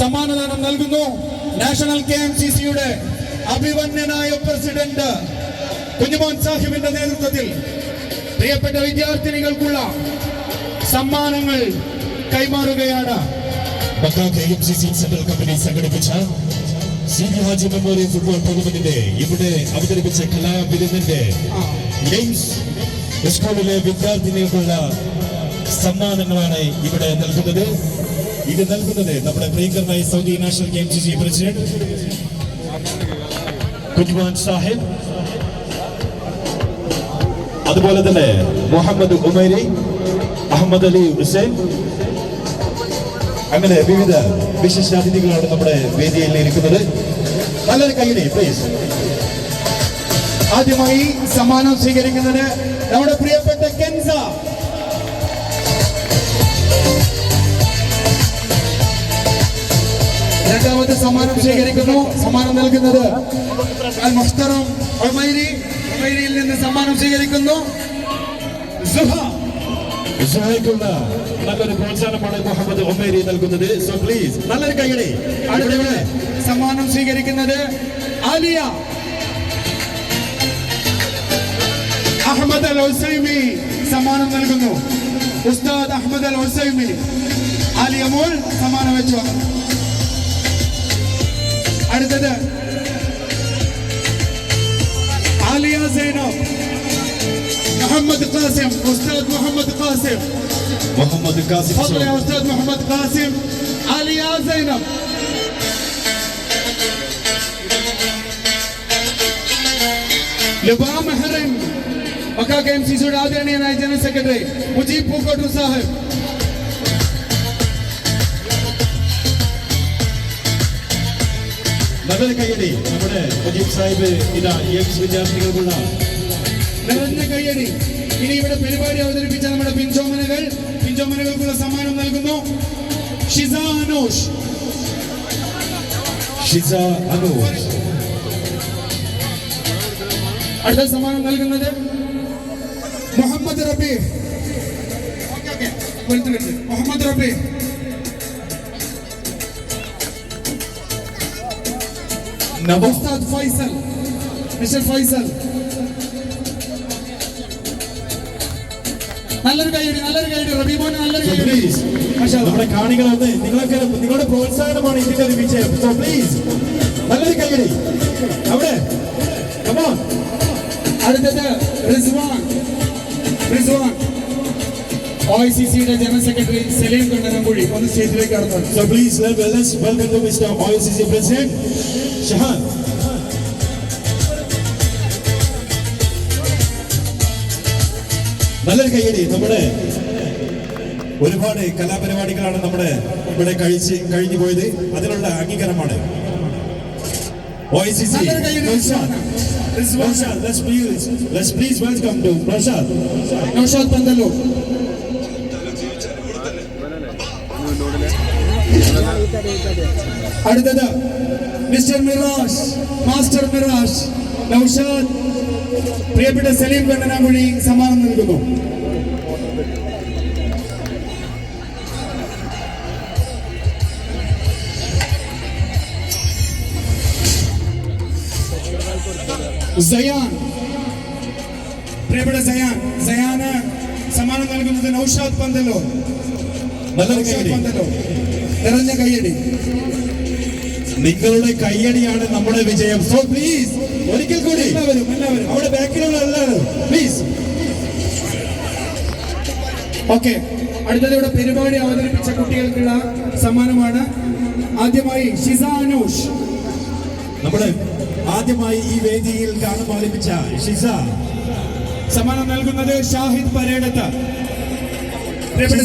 സമ്മാനദാനം നൽകുന്നു. National K M C സിയുടെ അഭിമന്യനായ president Kunjumon സാഹിബിന്റെ നേതൃത്വത്തിൽ പ്രിയപ്പെട്ട വിദ്യാർത്ഥിനികൾക്കുള്ള സമ്മാനങ്ങൾ കൈമാറുകയാണ്. കെ എം സെൻട്രൽ കമ്പനി സംഘടിപ്പിച്ച C B Haji memorial football ടൂർണമെന്റിന്റെ ഇവിടെ അവതരിപ്പിച്ച കലാവിരുന്നിന്റെ ഗെയിംസ് സ്കൂളിലെ വിദ്യാർത്ഥിനികൾക്കുള്ള സമ്മാനങ്ങളാണ് ഇവിടെ നൽകുന്നത്. ഇത് നൽകുന്നത് നമ്മുടെ പ്രിയങ്കരനായ Saudi national games C president Kujman Sahib. അതുപോലെ തന്നെ മുഹമ്മദ് ഉമേരി അഹമ്മദ് അലി ഹുസൈൻ. അങ്ങനെ വിവിധ വിശിഷ്ടാതിഥികളാണ് നമ്മുടെ വേദിയിൽ ഇരിക്കുന്നത്. നല്ലൊരു കൈയടി പ്ലീസ് ആദ്യമായി സമ്മാനം സ്വീകരിക്കുന്നത് നമ്മുടെ പ്രിയപ്പെട്ട കെൻസ. രണ്ടാമത്തെ സമ്മാനം സ്വീകരിക്കുന്നു. സമ്മാനം നൽകുന്നത് അൽ മുഖ്തറം ഉമൈരി. ഉമൈരിയിൽ നിന്ന് സമ്മാനം സ്വീകരിക്കുന്നു. സുഹ. സഹായിക്കുന്ന നല്ലൊരു പ്രോത്സാഹനമാണ് മുഹമ്മദ് ഒമേരി നൽകുന്നത്. സോ പ്ലീസ് നല്ലൊരു കൈയടി അടുത്ത സമ്മാനം സ്വീകരിക്കുന്നത് ആലിയ. അഹമ്മദ് അൽ ഹുസൈമി സമ്മാനം നൽകുന്നു. ഉസ്താദ് അഹമ്മദ് അൽ ഹുസൈമി ആലിയ മോൾ സമ്മാനം വെച്ചു. അടുത്തത് ആലിയ സൈനബ് മുഹമ്മദ് ഖാസിം ഉസ്താദ് Muhammad Qasem Muhammad Kasim تفضل يا استاذ محمد قاسم عليا زينب ലബാ Mehreen വക്കാക്ക M C സിയുടെ ആദരണീയനായ ജനറൽ സെക്രട്ടറി മുജീബ് പൂക്കോട്ടൂർ സാഹിബ് നല്ലൊരു കൈയടി നമ്മുടെ മുജീബ് സാഹിബ് ഇതാ എയിംസ് വിദ്യാർത്ഥികൾക്കുള്ള. നിറഞ്ഞ കയ്യടി. ഇനി ഇവിടെ പരിപാടി അവതരിപ്പിച്ച നമ്മുടെ പിഞ്ചോമനകൾ. പിഞ്ചോമനകൾക്കുള്ള സമ്മാനം നൽകുന്നു. ഷിസാനോഷ് ഷിസ അനോഷ്. അടുത്ത സമ്മാനം നൽകുന്നത് മുഹമ്മദ് റബീ മുഹമ്മദ് റബി നവ ഉസ്താദ് ഫൈസൽ മിസ്റ്റർ ഫൈസൽ നല്ലൊരു കൈയടി നല്ലൊരു കൈയടി റബി മോന് നല്ലൊരു So കൈയടി please, നമ്മുടെ കാണികളൊന്ന് നിങ്ങളൊക്കെ നിങ്ങളുടെ പ്രോത്സാഹനമാണ് ഇതിന്റെ ഒരു വിജയം. സോ പ്ലീസ് നല്ലൊരു കൈയടി അവിടെ. Come on. അടുത്തത് Rizwan. Rizwan. O I C സിയുടെ ജനറൽ സെക്രട്ടറി സലീം കണ്ണനമ്പുഴി ഒന്ന് സ്റ്റേജിലേക്ക് കടന്നു. So please let, let's welcome to Mr. OICC President. Shahan. നല്ലൊരു കയ്യടി നമ്മുടെ ഒരുപാട് കലാപരിപാടികളാണ് നമ്മുടെ ഇവിടെ കഴിച്ച് കഴിഞ്ഞു പോയത് അതിനുള്ള അംഗീകാരമാണ് OICC. നല്ലൊരു കൈയടി Prashad. Rizwan Prashad, let's please, let's please welcome to Prashad. Naushad Pandallur അടുത്തത് mister Mirash master mirage Naushad പ്രിയപ്പെട്ട സലീം കണ്ണനാകുഴി സമ്മാനം നൽകുന്നു സയാൻ പ്രിയപ്പെട്ട സയാൻ സയാന് സമ്മാനം നൽകുന്നത് നൗഷാദ് പന്തല്ലൂർ നല്ലൊരു നൗഷാദ് കയ്യടി പന്തല്ലൂർ നിറഞ്ഞ കയ്യടി. നിങ്ങളുടെ കയ്യടിയാണ് നമ്മുടെ വിജയം. സോ പ്ലീസ് ഒരിക്കൽ കൂടി എല്ലാവരും എല്ലാവരും. അവിടെ ബാക്കിലുള്ള എല്ലാവരും പ്ലീസ് ഓക്കെ അടുത്തത് ഇവിടെ പരിപാടി അവതരിപ്പിച്ച കുട്ടികൾക്കുള്ള സമ്മാനമാണ്. ആദ്യമായി ഷിസ അനൂഷ്. നമ്മുടെ ആദ്യമായി ഈ വേദിയിൽ ഗാനം ഷിസ. സമ്മാനം നൽകുന്നത് ഷാഹിദ് പരേടത്ത് പ്രിയപ്പെട്ട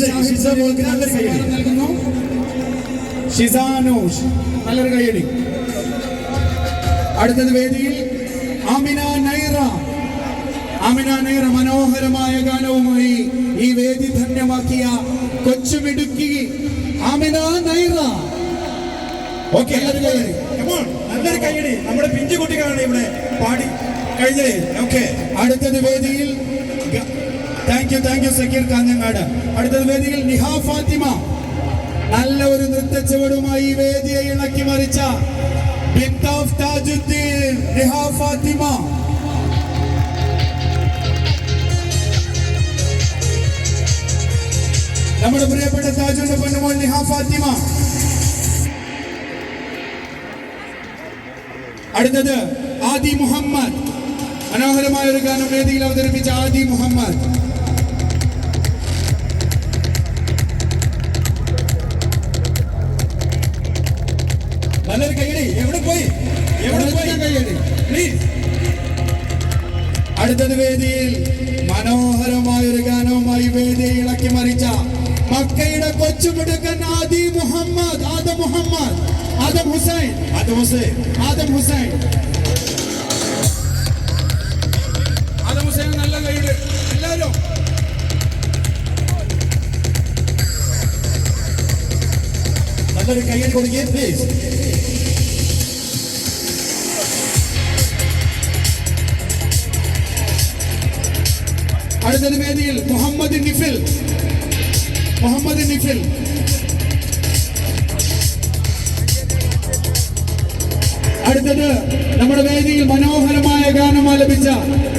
ഷിസ അനൂഷ് നല്ലൊരു കൈയടി അടുത്തത് വേദിയിൽ അമിന നൈറ. അമിന നൈറ മനോഹരമായ ഗാനവുമായി ഈ വേദി ധന്യമാക്കിയ കൊച്ചുമിടുക്കി അമിന നൈറ. ഓക്കെ നല്ലൊരു കൈയടി നമ്മുടെ പിഞ്ചു കുട്ടികളാണ് ഇവിടെ പാടി കഴിഞ്ഞത്. ഓക്കെ അടുത്തത് വേദിയിൽ thank you thank you Zakir Kanhangad. അടുത്തത് വേദിയിൽ നിഹാ ഫാത്തിമ. നല്ല ഒരു നൃത്ത ചുവടുമായി വേദിയെ ഇണക്കി മറിച്ച നമ്മുടെ പ്രിയപ്പെട്ട താജുന്റെ പെണ്ണുമോൾ നിഹാ ഫാത്തിമ അടുത്തത് ആദി മുഹമ്മദ്. മനോഹരമായ ഒരു ഗാനം വേദിയിൽ അവതരിപ്പിച്ച ആദി മുഹമ്മദ്. നല്ലൊരു കൈയടി എവിടെ പോയി? എവിടെ പോയി? കൈയടി പ്ലീസ് അടുത്തത് വേദിയിൽ മനോഹരമായ ഒരു ഗാനവുമായി വേദിയെ ഇളക്കി മറിച്ച മക്കയുടെ കൊച്ചുമിടുക്കൻ ആദി മുഹമ്മദ് ആദം മുഹമ്മദ് ആദം ഹുസൈൻ ആദം ഹുസൈൻ. ആദം ഹുസൈൻ. ആദം ഹുസൈൻ നല്ല കൈയ്യടി. എല്ലാവരും. നല്ലൊരു കൈയടി കൊടുക്കുകയും പ്ലീസ് അടുത്തത് വേദിയിൽ മുഹമ്മദ് നിഫിൽ. മുഹമ്മദ് നിഫിൽ. അടുത്തത് നമ്മുടെ വേദിയിൽ മനോഹരമായ ഗാനം ആലപിച്ച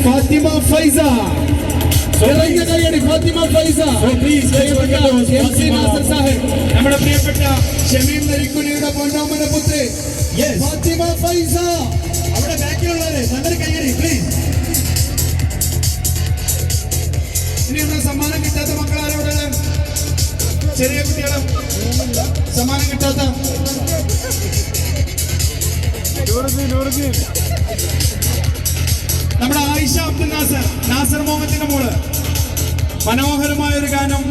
ഫാത്തിമ ഫൈസ. ഫാത്തിമ ഫൈസ. നമ്മുടെ പ്രിയപ്പെട്ട ഷമീം നരിക്കുനിയുടെ പൊന്നോമന പുത്രി. ഫാത്തിമ ഫൈസ. അവിടെ ബാക്കിലുള്ളവരെ നല്ലൊരു കൈയടി പ്ലീസ് ഇനി നമ്മുടെ സമ്മാനം കിട്ടാത്ത മക്കളാരോടാണ് ചെറിയ കുട്ടികളും. സമ്മാനം കിട്ടാത്ത. നമ്മുടെ ആയിഷ അബ്ദുൽ നാസർ നാസർ മോഹത്തിന്റെ മോൾ. മനോഹരമായ ഒരു ഗാനം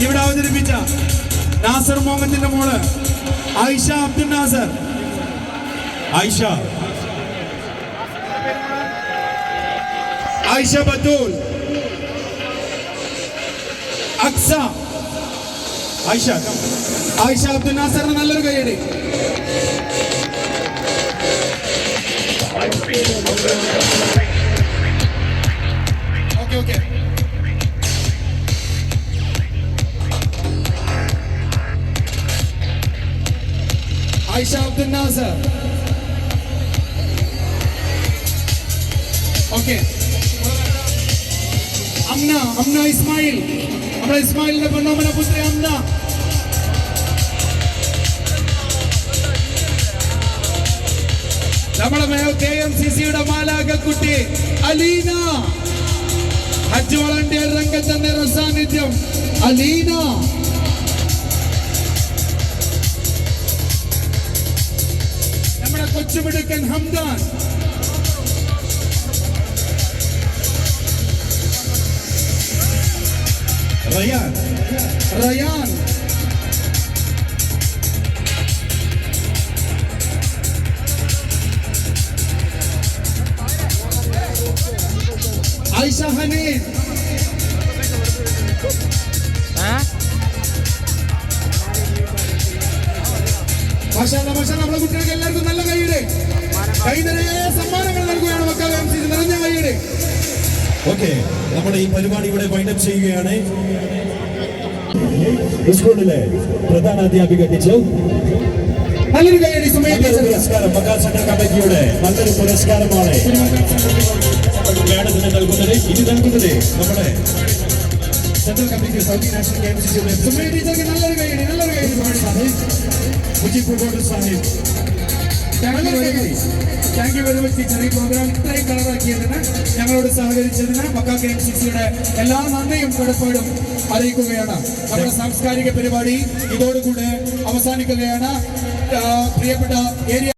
ഇവിടെ അവതരിപ്പിച്ച നാസർ മോഹത്തിന്റെ മോൾ ആയിഷ അബ്ദുൽ നാസർ. ആയിഷ. ആയിഷ ബത്തൂൽ. അക്സ. ആയിഷ. ആയിഷ അബ്ദുൽ നാസറിന് നല്ലൊരു കൈയടി. Okay okay. Ayisha Abdul Nasar. Okay. Amna Amna Ismail. നമ്മുടെ ഇസ്മായിലിന്റെ പൊന്നോമന പുത്രി അന്ന നമ്മുടെ കെ എം സി സിയുടെ മാലാകക്കുട്ടി അലീന. ഹജ്ജ് വളണ്ടിയർ രംഗത്തെ നിറസാന്നിധ്യം അലീന. നമ്മുടെ കൊച്ചുമിടുക്കൻ ഹംദാൻ. റയാൻ റയാൻ ആയിഷ ഹനീൻ മാഷാല്ല മാഷാ നമ്മുടെ കുട്ടികൾക്ക് എല്ലാവർക്കും നല്ല കൈയുടെ. കൈ നിറയെ സമ്മാനങ്ങൾ നൽകുകയാണ് മക്കൾ എം സി നിറഞ്ഞ കൈയുടെ. ഓക്കെ നമ്മുടെ ഈ പരിപാടി ഇവിടെ വൈൻഡപ്പ് ചെയ്യുകയാണ്. സ്കൂളിലെ പ്രധാന അധ്യാപിക ടീച്ചർ. നല്ലൊരു കൈയടി പുരസ്കാരം കമ്മിറ്റിയുടെ പുരസ്കാരമാണ്. മേഡത്തിന് നൽകുന്നത് ഇത് നൽകുന്നത് നമ്മുടെ സെൻട്രൽ കമ്മിറ്റി സൗദി നാഷണൽ നല്ലൊരു കൈയടി നല്ലൊരു കൈയടി. Mujeeb Sahib. Thank thank you very much teacher ഈ പ്രോഗ്രാം ഇത്രയും കളറാക്കിയതിന് ഞങ്ങളോട് സഹകരിച്ചതിന് മക്ക കെ സി സിയുടെ എല്ലാ നന്ദിയും കടപ്പാടും അറിയിക്കുകയാണ്. നമ്മുടെ സാംസ്കാരിക പരിപാടി അവസാനിക്കുകയാണ്. പ്രിയപ്പെട്ട ഏരിയ